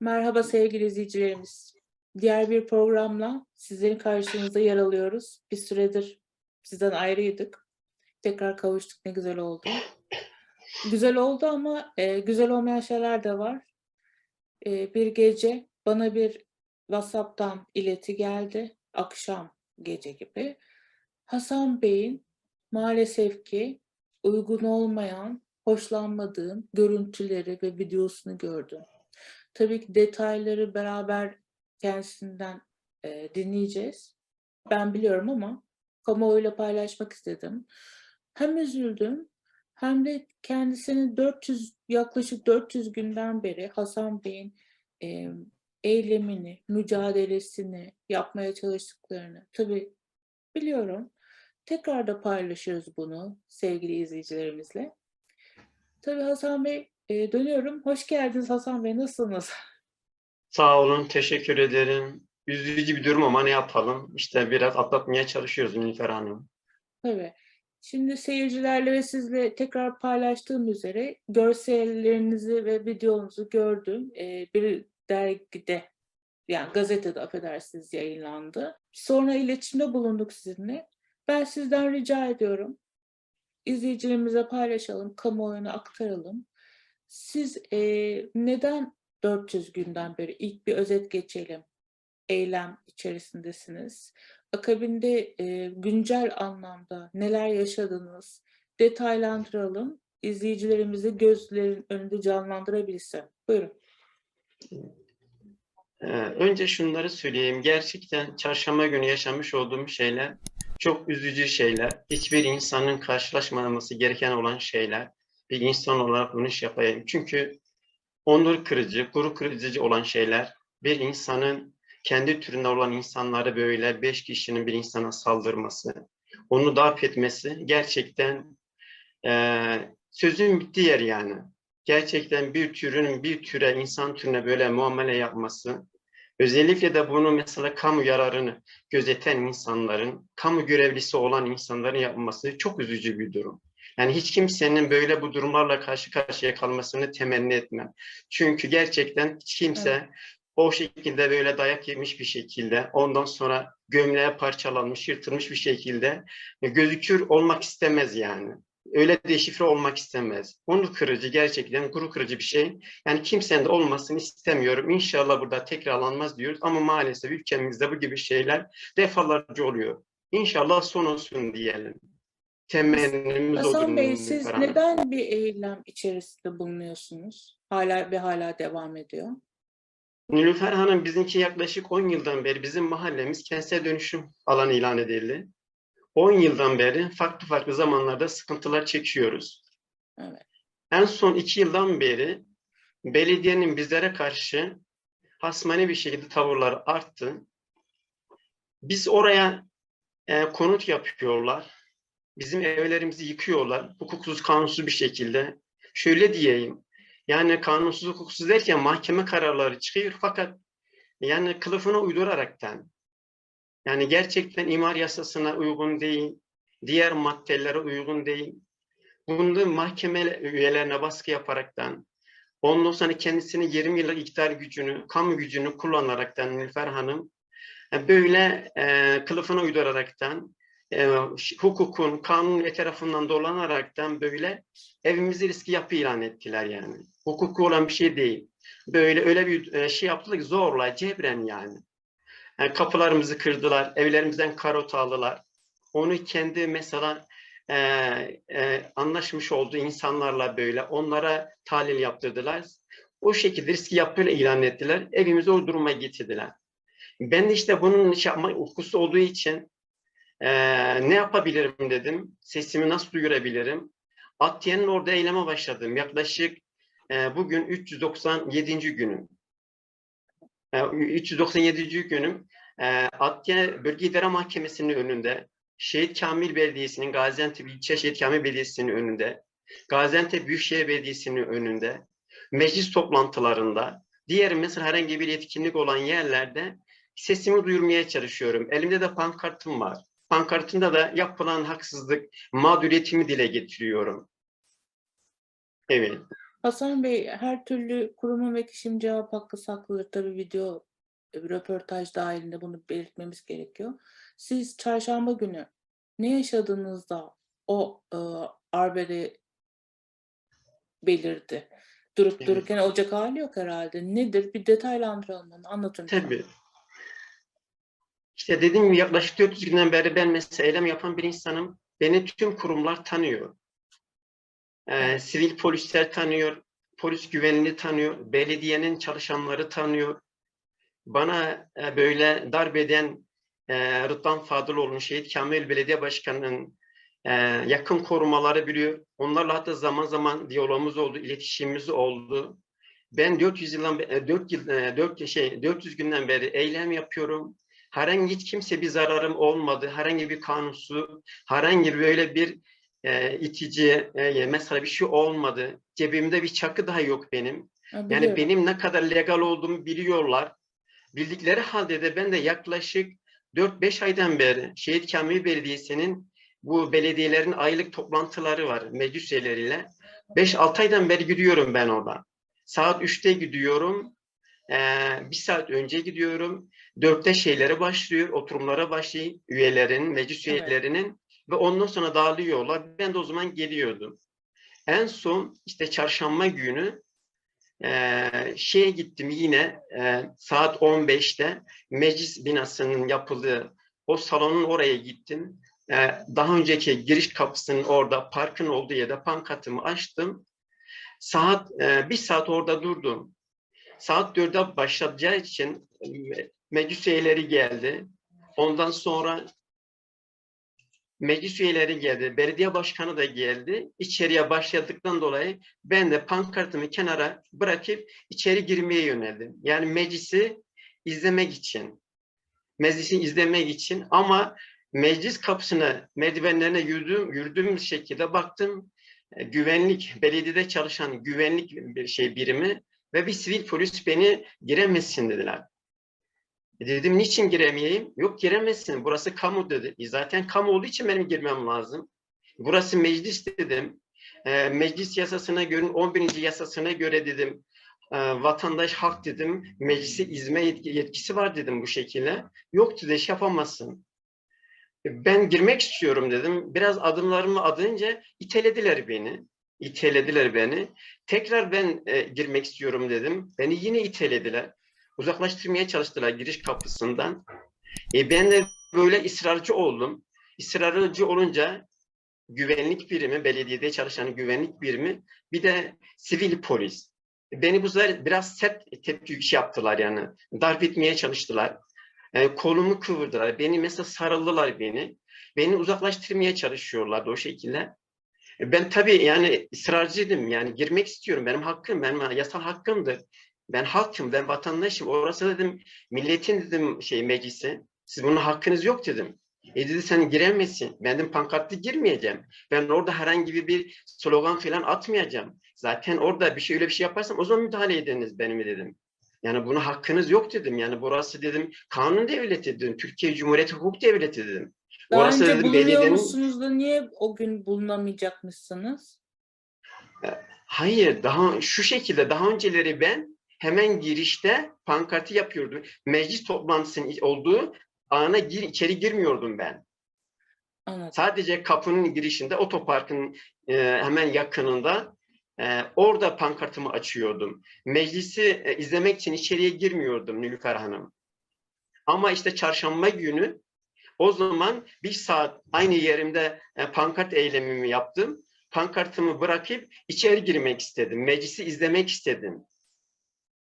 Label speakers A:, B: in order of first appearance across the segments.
A: Merhaba sevgili izleyicilerimiz. Diğer bir programla sizlerin karşınızda yer alıyoruz. Bir süredir sizden ayrıydık. Tekrar kavuştuk ne güzel oldu. Güzel oldu ama e, güzel olmayan şeyler de var. E, bir gece bana bir WhatsApp'tan ileti geldi. Akşam gece gibi. Hasan Bey'in maalesef ki uygun olmayan, hoşlanmadığım görüntüleri ve videosunu gördüm. Tabii ki detayları beraber kendisinden e, dinleyeceğiz. Ben biliyorum ama kamuoyuyla paylaşmak istedim. Hem üzüldüm hem de kendisini 400 yaklaşık 400 günden beri Hasan Bey'in e, eylemini, mücadelesini yapmaya çalıştıklarını tabii biliyorum. Tekrar da paylaşırız bunu sevgili izleyicilerimizle. Tabii Hasan Bey e, dönüyorum. Hoş geldiniz Hasan Bey. Nasılsınız?
B: Sağ olun, teşekkür ederim. Üzücü bir durum ama ne yapalım? İşte biraz atlatmaya çalışıyoruz Nilüfer Hanım.
A: Tabii. Şimdi seyircilerle ve sizle tekrar paylaştığım üzere görsellerinizi ve videonuzu gördüm. E, bir dergide yani gazetede affedersiniz yayınlandı. Sonra iletişimde bulunduk sizinle. Ben sizden rica ediyorum. izleyicilerimize paylaşalım, kamuoyuna aktaralım. Siz e, neden 400 günden beri ilk bir özet geçelim. Eylem içerisindesiniz. Akabinde e, güncel anlamda neler yaşadınız detaylandıralım. İzleyicilerimizi gözlerin önünde canlandırabilsin. Buyurun.
B: Önce şunları söyleyeyim. Gerçekten çarşamba günü yaşamış olduğum şeyler çok üzücü şeyler. Hiçbir insanın karşılaşmaması gereken olan şeyler. Bir insan olarak bunu şey yapayım. Çünkü onur kırıcı, gurur kırıcı olan şeyler bir insanın kendi türünde olan insanları böyle beş kişinin bir insana saldırması, onu darp etmesi gerçekten eee sözün bittiği yer yani. Gerçekten bir türün bir türe, insan türüne böyle muamele yapması, özellikle de bunu mesela kamu yararını gözeten insanların, kamu görevlisi olan insanların yapması çok üzücü bir durum. Yani hiç kimsenin böyle bu durumlarla karşı karşıya kalmasını temenni etmem. Çünkü gerçekten hiç kimse o şekilde böyle dayak yemiş bir şekilde, ondan sonra gömleğe parçalanmış, yırtılmış bir şekilde gözükür olmak istemez yani. Öyle deşifre olmak istemez. Onur kırıcı gerçekten gurur kırıcı bir şey. Yani kimsenin de olmasını istemiyorum. İnşallah burada tekrarlanmaz diyoruz ama maalesef ülkemizde bu gibi şeyler defalarca oluyor. İnşallah son olsun diyelim. Temennimiz odur.
A: Hasan Bey siz
B: Hanım.
A: neden bir eylem içerisinde bulunuyorsunuz? Hala ve hala devam ediyor.
B: Nilüfer Hanım bizimki yaklaşık 10 yıldan beri bizim mahallemiz kentsel dönüşüm alanı ilan edildi. 10 yıldan beri farklı farklı zamanlarda sıkıntılar çekiyoruz.
A: Evet.
B: En son 2 yıldan beri belediyenin bizlere karşı hasmane bir şekilde tavırları arttı. Biz oraya e, konut yapıyorlar. Bizim evlerimizi yıkıyorlar. Hukuksuz, kanunsuz bir şekilde. Şöyle diyeyim. Yani kanunsuz, hukuksuz derken mahkeme kararları çıkıyor fakat yani kılıfına uyduraraktan yani gerçekten imar yasasına uygun değil, diğer maddelere uygun değil. Bunu mahkeme üyelerine baskı yaparaktan, ondan sonra kendisini 20 yıllık iktidar gücünü, kamu gücünü kullanaraktan Nilüfer Hanım e, böyle e, kılıfına uyduraraktan e, hukukun, kanun etrafından dolanaraktan böyle evimizi riski yapı ilan ettiler yani. Hukuku olan bir şey değil. Böyle öyle bir e, şey yaptılar ki zorla, cebren yani. Yani kapılarımızı kırdılar, evlerimizden karot aldılar. Onu kendi mesela e, e, anlaşmış olduğu insanlarla böyle onlara tahlil yaptırdılar. O şekilde riski yapıyla ilan ettiler. Evimizi o duruma getirdiler. Ben de işte bunun şey yapma uykusu olduğu için e, ne yapabilirim dedim. Sesimi nasıl duyurabilirim? Atyen'in orada eyleme başladım. Yaklaşık e, bugün 397. günüm. E, 397. günüm e, Atya Bölge İdare Mahkemesi'nin önünde, Şehit Kamil Belediyesi'nin, Gaziantep İlçe Şehit Kamil Belediyesi'nin önünde, Gaziantep Büyükşehir Belediyesi'nin önünde, meclis toplantılarında, diğer mesela herhangi bir etkinlik olan yerlerde sesimi duyurmaya çalışıyorum. Elimde de pankartım var. Pankartında da yapılan haksızlık, mağduriyetimi dile getiriyorum. Evet.
A: Hasan Bey, her türlü kurumun ve kişinin cevap hakkı saklıdır. Tabii video e, röportaj dahilinde bunu belirtmemiz gerekiyor. Siz çarşamba günü ne yaşadığınızda o e, arbede belirdi? Durup
B: Evet.
A: dururken olacak hali yok herhalde. Nedir? Bir detaylandıralım onu. Anlatın.
B: Tabii. İşte dediğim gibi yaklaşık 400 günden beri ben mesela eylem yapan bir insanım. Beni tüm kurumlar tanıyor. Ee, sivil polisler tanıyor, polis güvenliği tanıyor, belediyenin çalışanları tanıyor. Bana e, böyle darp eden e, Rıdvan Fadıloğlu'nun Şehit Kamil Belediye Başkanı'nın e, yakın korumaları biliyor. Onlarla hatta zaman zaman diyalogumuz oldu, iletişimimiz oldu. Ben 400 yıldan be- 4 yıl 4 şey 400 günden beri eylem yapıyorum. Herhangi hiç kimse bir zararım olmadı. Herhangi bir kanunsuz, herhangi böyle bir e, itici e, mesela bir şey olmadı. Cebimde bir çakı daha yok benim.
A: Ha,
B: Yani benim ne kadar legal olduğumu biliyorlar. Bildikleri halde de ben de yaklaşık 4-5 aydan beri Şehit Kamil Belediyesi'nin bu belediyelerin aylık toplantıları var meclis üyeleriyle. 5-6 aydan beri gidiyorum ben orada. Saat 3'te gidiyorum. Ee, bir saat önce gidiyorum. 4'te şeylere başlıyor, oturumlara başlıyor üyelerin, meclis
A: Evet.
B: üyelerinin ve ondan sonra dağılıyorlar. Ben de o zaman geliyordum. En son işte çarşamba günü ee, şeye gittim yine e, saat 15'te meclis binasının yapıldığı o salonun oraya gittim. Ee, daha önceki giriş kapısının orada parkın olduğu yerde pankartımı açtım. Saat e, bir saat orada durdum. Saat 4'de başlayacağı için e, meclis üyeleri geldi. Ondan sonra meclis üyeleri geldi, belediye başkanı da geldi. İçeriye başladıktan dolayı ben de pankartımı kenara bırakıp içeri girmeye yöneldim. Yani meclisi izlemek için. Meclisi izlemek için ama meclis kapısına, merdivenlerine yürüdüğüm, yürüdüğüm şekilde baktım. e, Güvenlik, belediyede çalışan güvenlik bir şey birimi ve bir sivil polis beni giremezsin dediler. E Dedim niçin giremeyeyim? Yok giremezsin. Burası kamu dedi. E zaten kamu olduğu için benim girmem lazım. Burası meclis dedim. E, meclis yasasına göre 11. yasasına göre dedim. e, vatandaş hak dedim. Meclisi izme yetki- yetkisi var dedim bu şekilde. Yok dedi iş yapamazsın. E, Ben girmek istiyorum dedim. Biraz adımlarımı adınca itelediler beni. İtelediler beni. Tekrar ben e, girmek istiyorum dedim. Beni yine itelediler uzaklaştırmaya çalıştılar giriş kapısından. E ben de böyle ısrarcı oldum. Israrcı olunca güvenlik birimi, belediyede çalışan güvenlik birimi, bir de sivil polis. Beni bu sefer biraz sert tepki şey yaptılar yani. Darp etmeye çalıştılar. E, kolumu kıvırdılar. Beni mesela sarıldılar beni. Beni uzaklaştırmaya çalışıyorlardı o şekilde. E, Ben tabii yani ısrarcıydım. Yani girmek istiyorum. Benim hakkım, benim yasal hakkımdır. Ben halkım, ben vatandaşım. Orası dedim milletin dedim şey meclisi. Siz bunun hakkınız yok dedim. E dedi sen giremezsin. Ben dedim pankartlı girmeyeceğim. Ben orada herhangi bir slogan falan atmayacağım. Zaten orada bir şey öyle bir şey yaparsam o zaman müdahale ediniz benim dedim. Yani buna hakkınız yok dedim. Yani burası dedim kanun devleti dedim. Türkiye Cumhuriyeti hukuk devleti dedim.
A: Daha
B: Orası
A: önce
B: dedim
A: bulunuyor
B: belediyenin
A: musunuz da niye o gün bulunamayacakmışsınız?
B: Hayır, daha şu şekilde daha önceleri ben hemen girişte pankartı yapıyordum. Meclis toplantısının olduğu ana gir, içeri girmiyordum ben.
A: Anladım.
B: Sadece kapının girişinde otoparkın e, hemen yakınında e, orada pankartımı açıyordum. Meclisi e, izlemek için içeriye girmiyordum Nilüfer Hanım. Ama işte çarşamba günü o zaman bir saat aynı yerimde e, pankart eylemimi yaptım. Pankartımı bırakıp içeri girmek istedim. Meclisi izlemek istedim.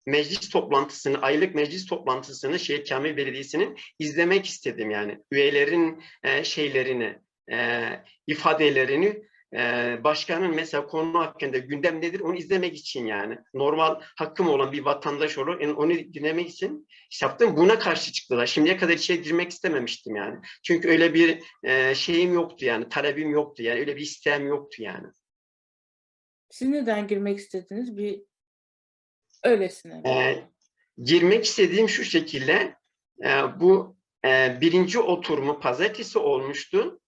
B: Meclis toplantısını, aylık meclis toplantısını Şehit Kamil Belediyesi'nin izlemek istedim yani. Üyelerin e, şeylerini, e, ifadelerini, e, başkanın mesela konu hakkında gündem nedir onu izlemek için yani. Normal hakkım olan bir vatandaş olarak yani onu dinlemek için iş yaptım. Buna karşı çıktılar. Şimdiye kadar içeri girmek istememiştim yani. Çünkü öyle bir e, şeyim yoktu yani, talebim yoktu yani, öyle bir isteğim yoktu yani.
A: Siz neden girmek istediniz? Bir öylesine.
B: E, girmek istediğim şu şekilde, e, bu e, birinci oturumu pazartesi olmuştu.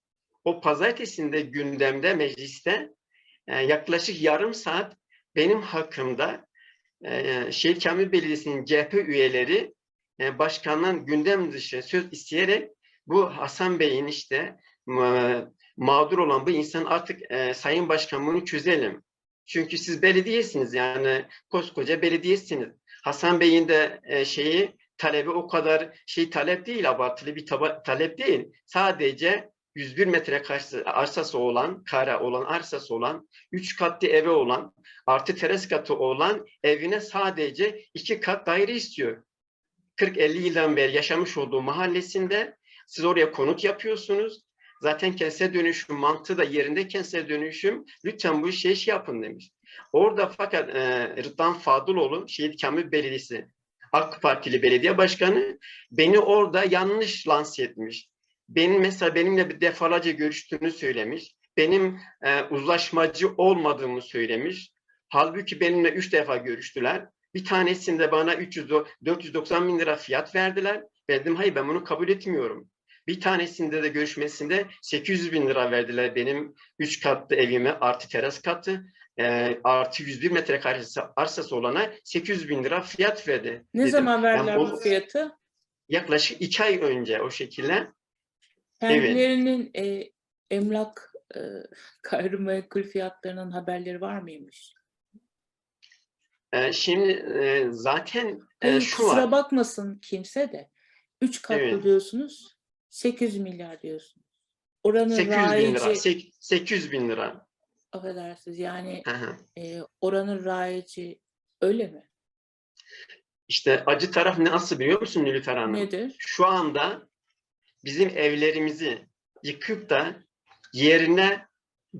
B: O pazartesinde gündemde mecliste e, yaklaşık yarım saat benim hakkımda e, Şehit Kamil Belediyesi'nin CHP üyeleri e, başkandan gündem dışı söz isteyerek bu Hasan Bey'in işte ma- mağdur olan bu insan artık e, Sayın Başkan bunu çözelim. Çünkü siz belediyesiniz yani koskoca belediyesiniz. Hasan Bey'in de e, şeyi talebi o kadar şey talep değil, abartılı bir taba- talep değil. Sadece 101 metre karşı arsası olan, kara olan, arsası olan, 3 katlı evi olan, artı teras katı olan evine sadece 2 kat daire istiyor. 40-50 yıldan beri yaşamış olduğu mahallesinde siz oraya konut yapıyorsunuz. Zaten kentsel dönüşüm mantığı da yerinde kentsel dönüşüm. Lütfen bu işe şey yapın demiş. Orada fakat e, Rıdvan Fadıloğlu, Şehit Kamil Belediyesi AK Partili belediye başkanı beni orada yanlış lanse etmiş. Benim mesela benimle bir defalarca görüştüğünü söylemiş. Benim e, uzlaşmacı olmadığımı söylemiş. Halbuki benimle üç defa görüştüler. Bir tanesinde bana 300 do- 490 bin lira fiyat verdiler. Ben dedim hayır ben bunu kabul etmiyorum. Bir tanesinde de görüşmesinde 800 bin lira verdiler benim 3 katlı evime artı teras katı e, artı 101 metrekare arsası olana 800 bin lira fiyat verdi.
A: Ne
B: dedim.
A: zaman verdiler
B: bu-
A: bu fiyatı?
B: Yaklaşık iki ay önce o şekilde.
A: Kendilerinin e, emlak e, gayrimenkul fiyatlarının haberleri var mıymış?
B: E, şimdi e, zaten e,
A: Hayır,
B: şu
A: kusura
B: var.
A: bakmasın kimse de. 3 katlı
B: Evet.
A: diyorsunuz, 800 milyar diyorsunuz. Oranın
B: 800 bin lira. sek- 800 bin lira.
A: affedersiniz yani
B: hı.
A: e, oranın rayici öyle mi?
B: İşte acı taraf nasıl biliyor musun Nilüfer Hanım?
A: Nedir?
B: Şu anda bizim evlerimizi yıkıp da yerine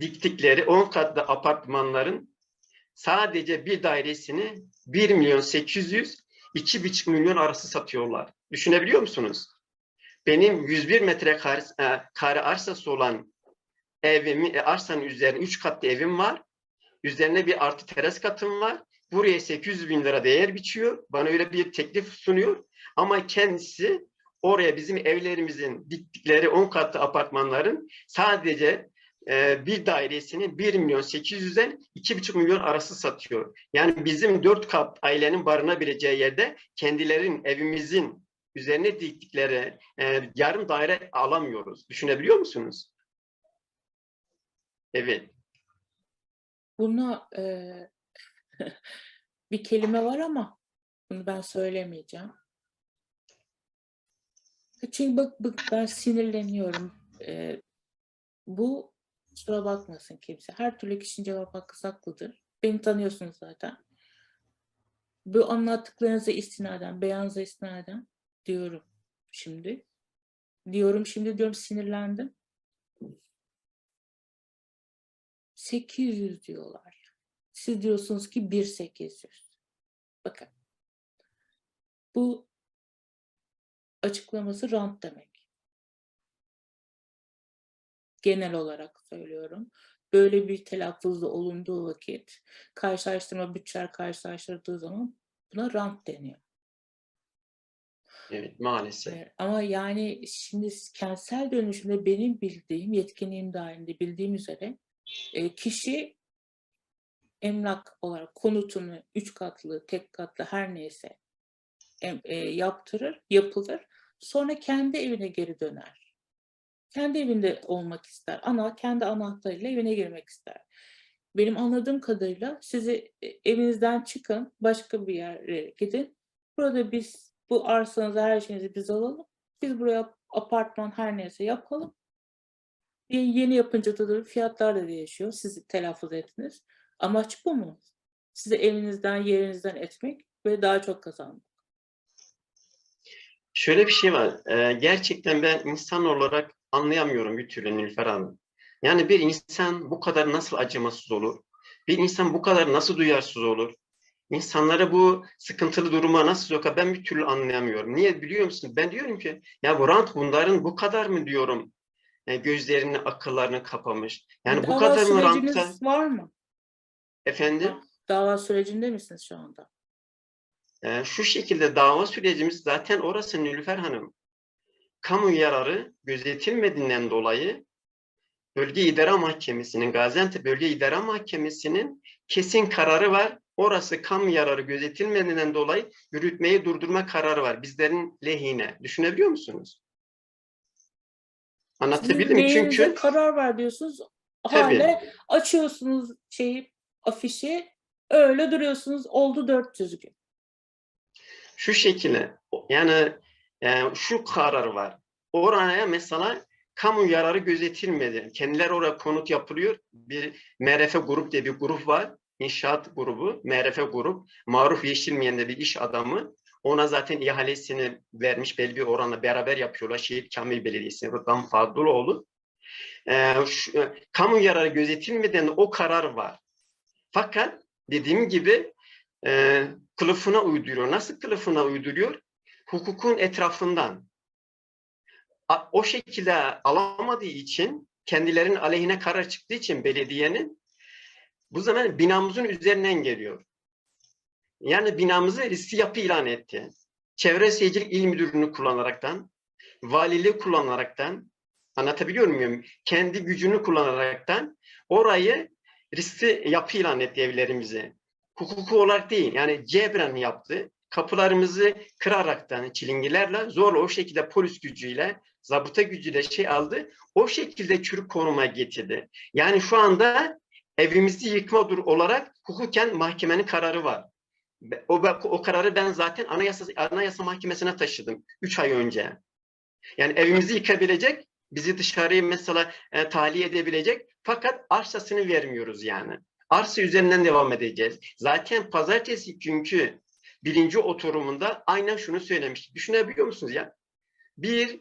B: diktikleri 10 katlı apartmanların sadece bir dairesini 1 milyon 800 2,5 milyon arası satıyorlar. Düşünebiliyor musunuz? Benim 101 metrekare kare arsası olan evimi, e, arsanın üzerine 3 katlı evim var. Üzerine bir artı teras katım var. Buraya 800 bin lira değer biçiyor. Bana öyle bir teklif sunuyor. Ama kendisi oraya bizim evlerimizin diktikleri 10 katlı apartmanların sadece e, bir dairesini 1 milyon 800'den 2,5 milyon arası satıyor. Yani bizim 4 kat ailenin barınabileceği yerde kendilerin evimizin üzerine diktikleri e, yarım daire alamıyoruz. Düşünebiliyor musunuz? Evet.
A: Buna e, bir kelime var ama bunu ben söylemeyeceğim. Çünkü bak, bak ben sinirleniyorum. E, bu kusura bakmasın kimse. Her türlü kişinin cevap hakkı saklıdır. Beni tanıyorsunuz zaten. Bu anlattıklarınıza istinaden, beyanınıza istinaden diyorum şimdi. Diyorum şimdi diyorum sinirlendim. 800 diyorlar. Siz diyorsunuz ki 1800. Bakın. Bu açıklaması rant demek. Genel olarak söylüyorum. Böyle bir telaffuzda olunduğu vakit karşılaştırma bütçeler karşılaştırdığı zaman buna rant deniyor.
B: Evet maalesef.
A: Ama yani şimdi kentsel dönüşümde benim bildiğim, yetkinliğim dahilinde bildiğim üzere kişi emlak olarak konutunu üç katlı, tek katlı her neyse yaptırır, yapılır. Sonra kendi evine geri döner. Kendi evinde olmak ister. Ana kendi anahtarıyla evine girmek ister. Benim anladığım kadarıyla sizi e, evinizden çıkın, başka bir yere gidin. Burada biz bu arsanızı, her şeyinizi biz alalım. Biz buraya apartman her neyse yapalım. Bir Yeni yapınca da fiyatlar da değişiyor. Siz telaffuz ettiniz. Amaç bu mu? Sizi evinizden, yerinizden etmek ve daha çok kazanmak.
B: Şöyle bir şey var. Ee, gerçekten ben insan olarak anlayamıyorum bir türlü Nilüfer Hanım. Yani bir insan bu kadar nasıl acımasız olur? Bir insan bu kadar nasıl duyarsız olur? İnsanları bu sıkıntılı duruma nasıl sokar? Ben bir türlü anlayamıyorum. Niye biliyor musun? Ben diyorum ki ya bu rant bunların bu kadar mı diyorum? E, gözlerini, akıllarını kapamış. Yani bu
A: Dava
B: kadar mı ranta?
A: var mı?
B: Efendim?
A: Dava sürecinde misiniz şu anda?
B: Ee, şu şekilde dava sürecimiz zaten orası Nilüfer Hanım. Kamu yararı gözetilmediğinden dolayı Bölge İdare Mahkemesi'nin, Gaziantep Bölge İdare Mahkemesi'nin kesin kararı var. Orası kamu yararı gözetilmediğinden dolayı yürütmeyi durdurma kararı var. Bizlerin lehine. Düşünebiliyor musunuz? Anlatabildim mi? Çünkü
A: karar ver diyorsunuz. Hale açıyorsunuz şeyi afişi öyle duruyorsunuz. Oldu 400 gün.
B: şu şekilde yani e, şu karar var. Oraya mesela kamu yararı gözetilmedi. Kendileri oraya konut yapılıyor. Bir MRF grup diye bir grup var. İnşaat grubu, MRF grup. Maruf Yeşilmeyen de bir iş adamı. Ona zaten ihalesini vermiş belli bir oranla beraber yapıyorlar. Şehit Kamil Belediyesi, Rıdvan Fadlıoğlu. E, şu, kamu yararı gözetilmeden o karar var. Fakat dediğim gibi e, kılıfına uyduruyor. Nasıl kılıfına uyduruyor? Hukukun etrafından. O şekilde alamadığı için, kendilerinin aleyhine karar çıktığı için belediyenin bu zaman binamızın üzerinden geliyor. Yani binamızı riskli yapı ilan etti. Çevre Şehircilik İl Müdürlüğü'nü kullanaraktan, valiliği kullanaraktan, anlatabiliyor muyum? Kendi gücünü kullanaraktan orayı riskli yapı ilan etti evlerimizi hukuku olarak değil yani cebren yaptı. Kapılarımızı kıraraktan çilingilerle zorla o şekilde polis gücüyle zabıta gücüyle şey aldı. O şekilde çürük konuma getirdi. Yani şu anda evimizi yıkma dur olarak hukuken mahkemenin kararı var. O, o kararı ben zaten anayasa, anayasa mahkemesine taşıdım 3 ay önce. Yani evimizi yıkabilecek, bizi dışarıya mesela e, tahliye edebilecek fakat arsasını vermiyoruz yani. Arsa üzerinden devam edeceğiz. Zaten pazartesi günkü birinci oturumunda aynen şunu söylemiş. Düşünebiliyor musunuz ya? Bir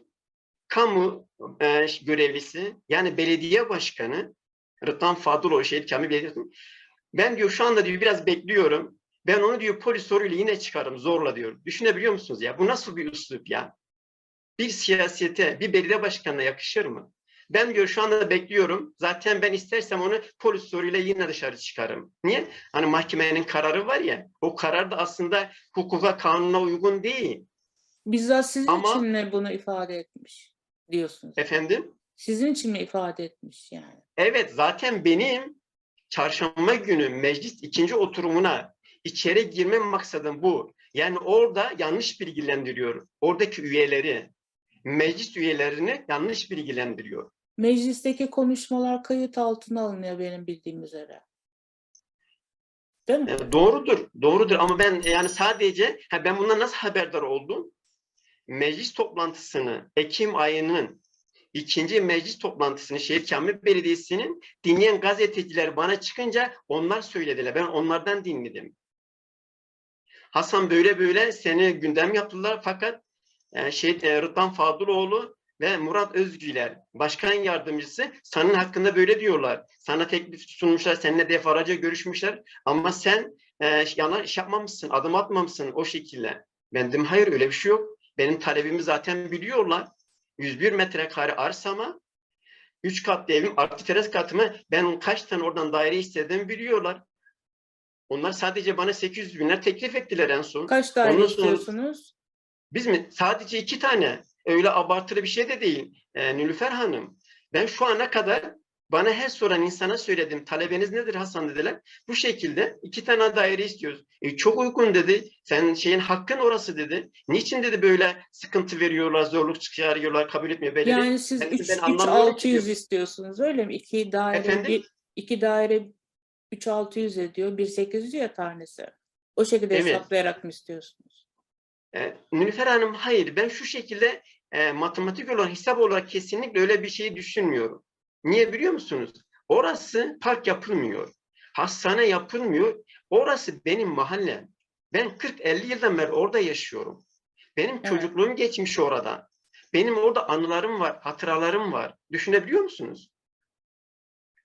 B: kamu e, görevlisi yani belediye başkanı Rıdvan Fadıloğlu Şehit Kamil Belediyesi ben diyor şu anda diyor biraz bekliyorum. Ben onu diyor polis soruyla yine çıkarım zorla diyor. Düşünebiliyor musunuz ya? Bu nasıl bir üslup ya? Bir siyasete, bir belediye başkanına yakışır mı? Ben diyor şu anda bekliyorum. Zaten ben istersem onu polis soruyla yine dışarı çıkarım. Niye? Hani mahkemenin kararı var ya. O karar da aslında hukuka, kanuna uygun değil.
A: Bizzat sizin
B: Ama-
A: için mi bunu ifade etmiş diyorsunuz?
B: Efendim?
A: Sizin için mi ifade etmiş yani?
B: Evet zaten benim çarşamba günü meclis ikinci oturumuna içeri girme maksadım bu. Yani orada yanlış bilgilendiriyor. Oradaki üyeleri, meclis üyelerini yanlış bilgilendiriyor.
A: Meclisteki konuşmalar kayıt altına alınıyor benim bildiğim üzere. Değil mi?
B: E, doğrudur, doğrudur ama ben e, yani sadece ha, ben bundan nasıl haberdar oldum? Meclis toplantısını Ekim ayının ikinci meclis toplantısını Şehir Kamil Belediyesi'nin dinleyen gazeteciler bana çıkınca onlar söylediler. Ben onlardan dinledim. Hasan böyle böyle seni gündem yaptılar fakat e, şey e, Rıdvan Fadıloğlu ve Murat Özgüler başkan yardımcısı senin hakkında böyle diyorlar. Sana teklif sunmuşlar, seninle defalarca görüşmüşler ama sen e, yanlış yapmamışsın, adım atmamışsın o şekilde. Ben dedim hayır öyle bir şey yok. Benim talebimi zaten biliyorlar. 101 metrekare arsama 3 katlı evim artı teras katımı ben kaç tane oradan daire istediğimi biliyorlar. Onlar sadece bana 800 binler teklif ettiler en son.
A: Kaç daire
B: Ondan sonra-
A: istiyorsunuz?
B: Biz mi? Sadece iki tane. Öyle abartılı bir şey de değil. Ee, Nilüfer Hanım. Ben şu ana kadar bana her soran insana söyledim. Talebeniz nedir Hasan dediler. Bu şekilde iki tane daire istiyoruz. E, çok uygun dedi. Senin şeyin hakkın orası dedi. Niçin dedi böyle sıkıntı veriyorlar, zorluk çıkarıyorlar, kabul etmiyor belediye.
A: Yani siz
B: Ben-
A: 3
B: ben anlamıyorum ki
A: 600
B: diyor.
A: istiyorsunuz öyle mi? İki daire
B: Efendim?
A: bir iki daire 3 600 ediyor. 1 800 ya tanesi. O şekilde
B: Evet.
A: hesaplayarak mı istiyorsunuz?
B: E, Nilüfer Hanım hayır ben şu şekilde e, matematik olarak hesap olarak kesinlikle öyle bir şey düşünmüyorum. Niye biliyor musunuz? Orası park yapılmıyor. Hastane yapılmıyor. Orası benim mahallem. Ben 40-50 yıldan beri orada yaşıyorum. Benim
A: Evet.
B: çocukluğum geçmiş orada. Benim orada anılarım var, hatıralarım var. Düşünebiliyor musunuz?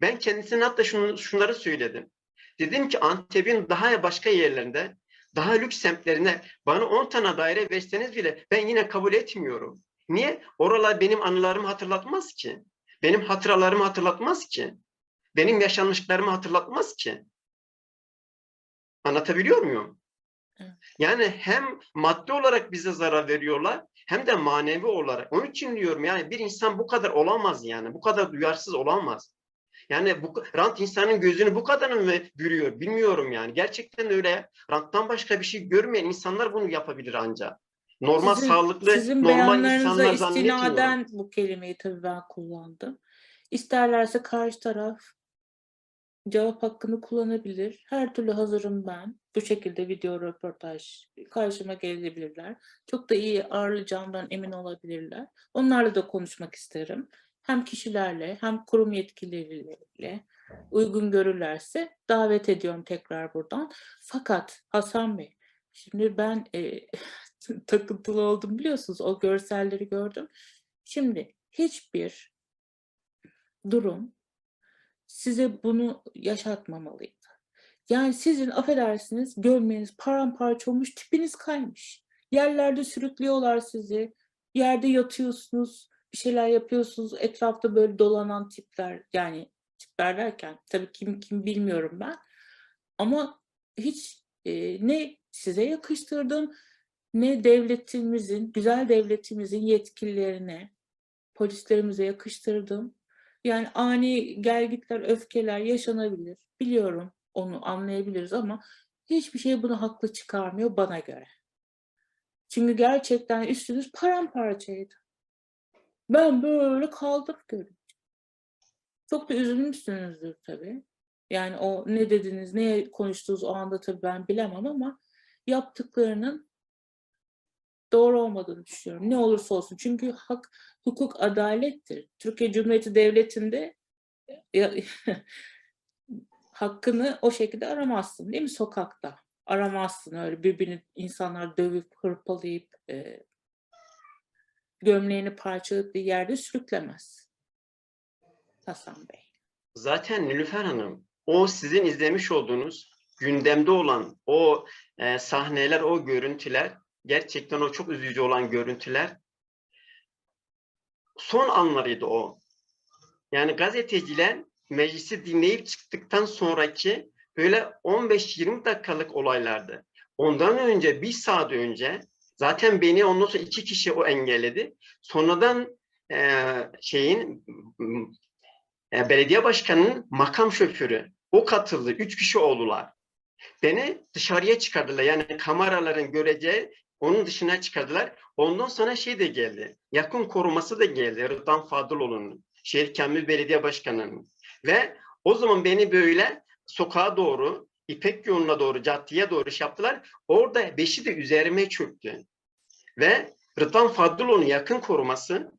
B: Ben kendisine hatta şunu, şunları söyledim. Dedim ki Antep'in daha başka yerlerinde, daha lüks semtlerine bana 10 tane daire verseniz bile ben yine kabul etmiyorum. Niye? Oralar benim anılarımı hatırlatmaz ki. Benim hatıralarımı hatırlatmaz ki. Benim yaşanmışlıklarımı hatırlatmaz ki. Anlatabiliyor muyum?
A: Evet.
B: Yani hem maddi olarak bize zarar veriyorlar hem de manevi olarak. Onun için diyorum yani bir insan bu kadar olamaz yani. Bu kadar duyarsız olamaz. Yani bu rant insanın gözünü bu kadar mı bürüyor bilmiyorum yani. Gerçekten öyle. Ranttan başka bir şey görmeyen insanlar bunu yapabilir ancak. Normal
A: Sizin-
B: sağlıklı
A: Sizin
B: normal insanlar
A: istinaden bu kelimeyi tabii ben kullandım. İsterlerse karşı taraf cevap hakkını kullanabilir. Her türlü hazırım ben. Bu şekilde video röportaj karşıma gelebilirler. Çok da iyi ağırlayacağımdan emin olabilirler. Onlarla da konuşmak isterim. Hem kişilerle hem kurum yetkilileriyle uygun görürlerse davet ediyorum tekrar buradan. Fakat Hasan Bey, şimdi ben e, takıntılı oldum biliyorsunuz. O görselleri gördüm. Şimdi hiçbir durum size bunu yaşatmamalıydı. Yani sizin affedersiniz gömleğiniz paramparça olmuş, tipiniz kaymış. Yerlerde sürüklüyorlar sizi. Yerde yatıyorsunuz, bir şeyler yapıyorsunuz. Etrafta böyle dolanan tipler yani tipler derken tabii kim kim bilmiyorum ben. Ama hiç e, ne size yakıştırdım ne devletimizin, güzel devletimizin yetkililerine, polislerimize yakıştırdım. Yani ani gelgitler, öfkeler yaşanabilir. Biliyorum onu anlayabiliriz ama hiçbir şey bunu haklı çıkarmıyor bana göre. Çünkü gerçekten üstünüz paramparçaydı. Ben böyle kaldım görünce. Çok da üzülmüşsünüzdür tabii. Yani o ne dediniz, ne konuştuğunuz o anda tabii ben bilemem ama yaptıklarının doğru olmadığını düşünüyorum. Ne olursa olsun. Çünkü hak, hukuk adalettir. Türkiye Cumhuriyeti Devleti'nde ya- hakkını o şekilde aramazsın değil mi sokakta? Aramazsın öyle birbirini insanlar dövüp hırpalayıp e, gömleğini parçaladığı yerde sürüklemez. Hasan Bey.
B: Zaten Nilüfer Hanım, o sizin izlemiş olduğunuz gündemde olan o e, sahneler, o görüntüler, gerçekten o çok üzücü olan görüntüler, son anlarıydı o. Yani gazeteciler meclisi dinleyip çıktıktan sonraki böyle 15-20 dakikalık olaylardı. Ondan önce, bir saat önce zaten beni ondan sonra iki kişi o engelledi. Sonradan e, şeyin e, belediye başkanının makam şoförü o katıldı. Üç kişi oldular. Beni dışarıya çıkardılar. Yani kameraların göreceği onun dışına çıkardılar. Ondan sonra şey de geldi. Yakın koruması da geldi. Rıdvan Fadıloğlu'nun. Şehir Kamil Belediye Başkanı'nın. Ve o zaman beni böyle sokağa doğru, İpek yoluna doğru, caddeye doğru şey yaptılar. Orada beşi de üzerime çöktü. Ve Rıdvan Fadıloğlu'nun yakın koruması,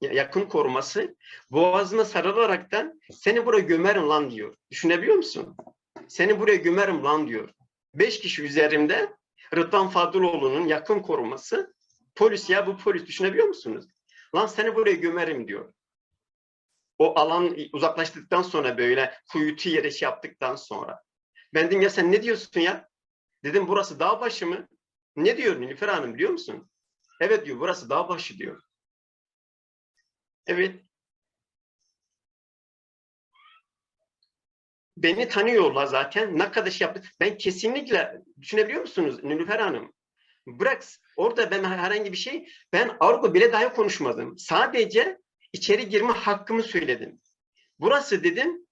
B: yakın koruması boğazına sarılaraktan seni buraya gömerim lan diyor. Düşünebiliyor musun? Seni buraya gömerim lan diyor. Beş kişi üzerimde Rıdvan Fadıloğlu'nun yakın koruması polis ya bu polis düşünebiliyor musunuz? Lan seni buraya gömerim diyor. O alan uzaklaştıktan sonra böyle kuyutu yere şey yaptıktan sonra. Ben dedim ya sen ne diyorsun ya? Dedim burası dağ başı mı? Ne diyor Nilüfer Hanım biliyor musun? Evet diyor burası dağ başı diyor. Evet. Beni tanıyorlar zaten. Ne kadar şey yaptı. Ben kesinlikle düşünebiliyor musunuz Nilüfer Hanım? Bırak orada ben herhangi bir şey ben Avrupa bile dahi konuşmadım. Sadece içeri girme hakkımı söyledim. Burası dedim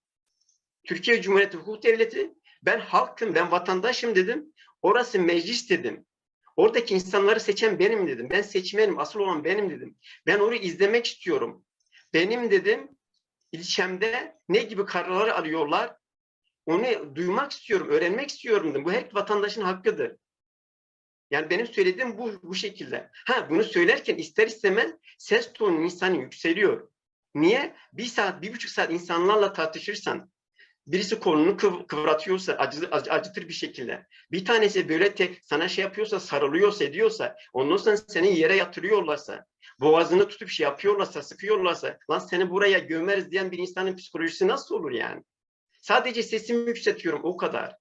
B: Türkiye Cumhuriyeti Hukuk Devleti. Ben halkım, ben vatandaşım dedim. Orası meclis dedim. Oradaki insanları seçen benim dedim. Ben seçmenim, asıl olan benim dedim. Ben orayı izlemek istiyorum. Benim dedim ilçemde ne gibi kararlar alıyorlar onu duymak istiyorum, öğrenmek istiyorum dedim. Bu her vatandaşın hakkıdır. Yani benim söylediğim bu, bu şekilde. Ha bunu söylerken ister istemez ses tonu insanın yükseliyor. Niye? Bir saat, bir buçuk saat insanlarla tartışırsan, birisi kolunu kıv kıvratıyorsa, acı, acı, acıtır bir şekilde. Bir tanesi böyle tek sana şey yapıyorsa, sarılıyorsa, ediyorsa, ondan sonra seni yere yatırıyorlarsa, boğazını tutup şey yapıyorlarsa, sıkıyorlarsa, lan seni buraya gömeriz diyen bir insanın psikolojisi nasıl olur yani? Sadece sesimi yükseltiyorum, o kadar.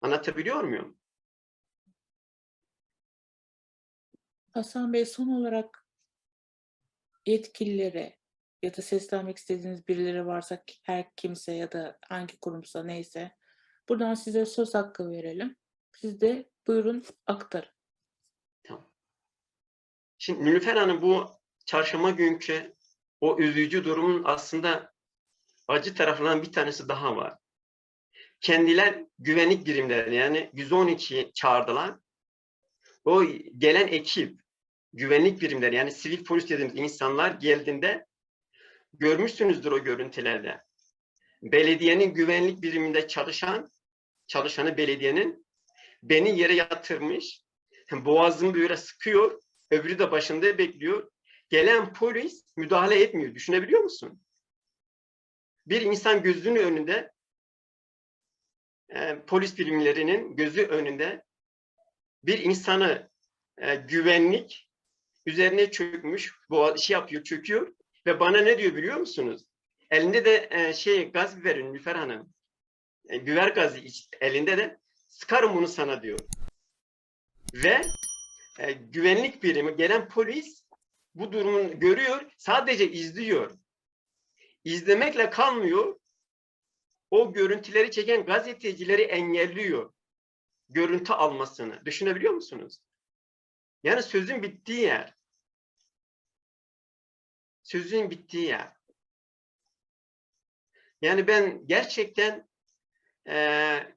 B: Anlatabiliyor muyum?
A: Hasan Bey son olarak yetkililere ya da seslenmek istediğiniz birileri varsa her kimse ya da hangi kurumsa neyse buradan size söz hakkı verelim. Siz de buyurun aktarın.
B: Şimdi Nilüfer Hanım bu çarşamba günkü o üzücü durumun aslında acı tarafından bir tanesi daha var. Kendiler güvenlik birimleri yani 112 çağırdılar. O gelen ekip güvenlik birimleri yani sivil polis dediğimiz insanlar geldiğinde görmüşsünüzdür o görüntülerde. Belediyenin güvenlik biriminde çalışan çalışanı belediyenin beni yere yatırmış. Boğazımı böyle sıkıyor. Öbürü de başında bekliyor. Gelen polis müdahale etmiyor. Düşünebiliyor musun? Bir insan gözünün önünde e, polis birimlerinin gözü önünde bir insanı e, güvenlik üzerine çökmüş, bu şey yapıyor, çöküyor ve bana ne diyor biliyor musunuz? Elinde de e, şey gaz biberi Nilüfer Hanım. E, biber gazı iç- elinde de sıkarım bunu sana diyor. Ve e, güvenlik birimi gelen polis bu durumu görüyor, sadece izliyor. İzlemekle kalmıyor. O görüntüleri çeken gazetecileri engelliyor. Görüntü almasını. Düşünebiliyor musunuz? Yani sözün bittiği yer. Sözün bittiği yer. Yani ben gerçekten eee,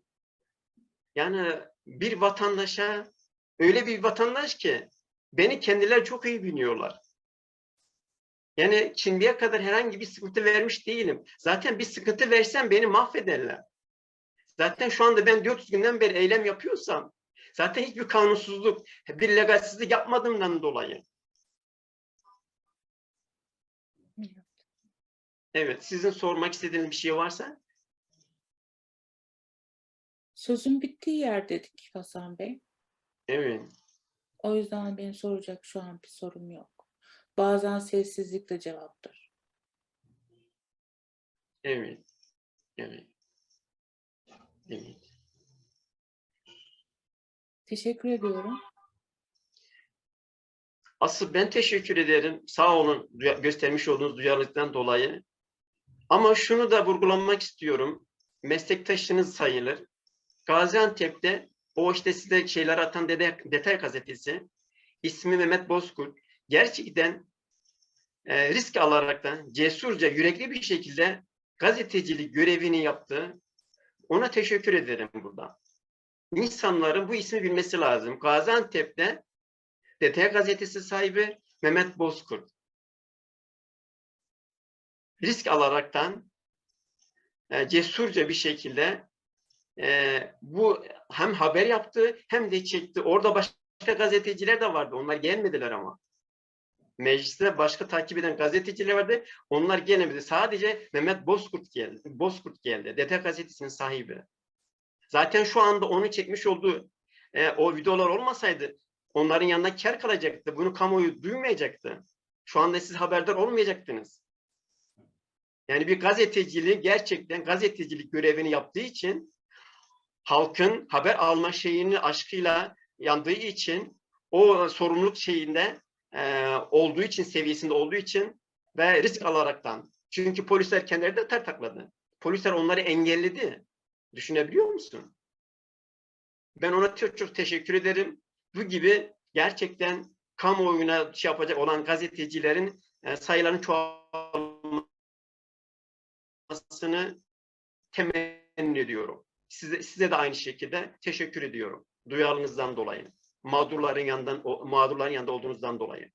B: yani bir vatandaşa öyle bir vatandaş ki beni kendileri çok iyi biliyorlar. Yani şimdiye kadar herhangi bir sıkıntı vermiş değilim. Zaten bir sıkıntı versem beni mahvederler. Zaten şu anda ben 400 günden beri eylem yapıyorsam zaten hiçbir kanunsuzluk, bir legalsizlik yapmadığımdan dolayı. Evet, sizin sormak istediğiniz bir şey varsa?
A: Sözün bittiği yer dedik Hasan Bey.
B: Evet,
A: O yüzden benim soracak şu an bir sorum yok. Bazen sessizlik de cevaptır.
B: evet, evet. Evet.
A: Teşekkür ediyorum.
B: Asıl ben teşekkür ederim. Sağ olun göstermiş olduğunuz duyarlılıktan dolayı. Ama şunu da vurgulamak istiyorum. Meslektaşınız sayılır. Gaziantep'te o işte size şeyler atan Dede, Detay gazetesi ismi Mehmet Bozkurt gerçekten e, risk alaraktan cesurca, yürekli bir şekilde gazetecilik görevini yaptı. Ona teşekkür ederim burada. İnsanların bu ismi bilmesi lazım. Gaziantep'te DT gazetesi sahibi Mehmet Bozkurt. Risk alaraktan e, cesurca bir şekilde e, bu hem haber yaptı hem de çekti. Orada başka gazeteciler de vardı. Onlar gelmediler ama. Mecliste başka takip eden gazeteciler vardı. Onlar gelemedi. Sadece Mehmet Bozkurt geldi. Bozkurt geldi. DT gazetesinin sahibi. Zaten şu anda onu çekmiş olduğu e, o videolar olmasaydı onların yanında kar kalacaktı. Bunu kamuoyu duymayacaktı. Şu anda siz haberdar olmayacaktınız. Yani bir gazeteciliği gerçekten gazetecilik görevini yaptığı için halkın haber alma şeyini aşkıyla yandığı için o sorumluluk şeyinde e, olduğu için seviyesinde olduğu için ve risk alaraktan. Çünkü polisler kendileri de ter takladı. Polisler onları engelledi. Düşünebiliyor musun? Ben ona çok çok teşekkür ederim. Bu gibi gerçekten kamuoyuna şey yapacak olan gazetecilerin e, sayılarının çoğalmasını temenni ediyorum. Size, size de aynı şekilde teşekkür ediyorum. Duyarlılığınızdan dolayı. Mağdurların yanından, o, mağdurların yanında olduğunuzdan dolayı.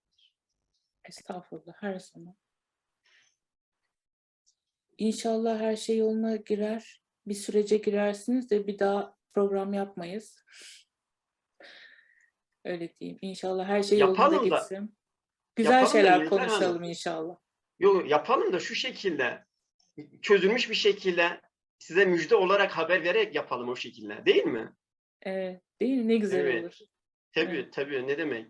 A: Estağfurullah her zaman. İnşallah her şey yoluna girer. Bir sürece girersiniz de bir daha program yapmayız. Öyle diyeyim. İnşallah her şey yolunda
B: Yapalım da-
A: gitsin. Güzel
B: yapalım da
A: şeyler
B: Nilüfer Hanım.
A: konuşalım inşallah.
B: Yok yapalım da şu şekilde çözülmüş bir şekilde size müjde olarak haber vererek yapalım o şekilde. Değil mi?
A: Evet, değil mi? Ne güzel
B: Evet.
A: olur.
B: Tabii
A: Evet.
B: tabii ne demek?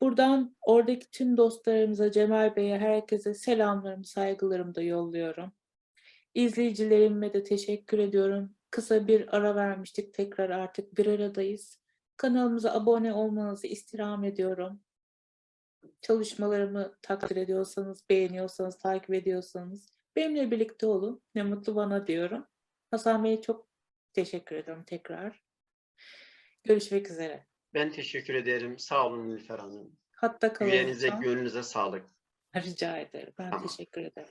A: Buradan oradaki tüm dostlarımıza, Cemal Bey'e, herkese selamlarımı, saygılarımı da yolluyorum. İzleyicilerime de teşekkür ediyorum. Kısa bir ara vermiştik. Tekrar artık bir aradayız. Kanalımıza abone olmanızı istirham ediyorum. Çalışmalarımı takdir ediyorsanız, beğeniyorsanız, takip ediyorsanız benimle birlikte olun. Ne mutlu bana diyorum. Hasan Bey'e çok Teşekkür ederim tekrar. Görüşmek üzere.
B: Ben teşekkür ederim. Sağ olun Nilüfer Hanım.
A: Hatta kalın. Lütfen.
B: gönlünüze sağlık.
A: Rica ederim. Ben
B: Tamam.
A: teşekkür ederim.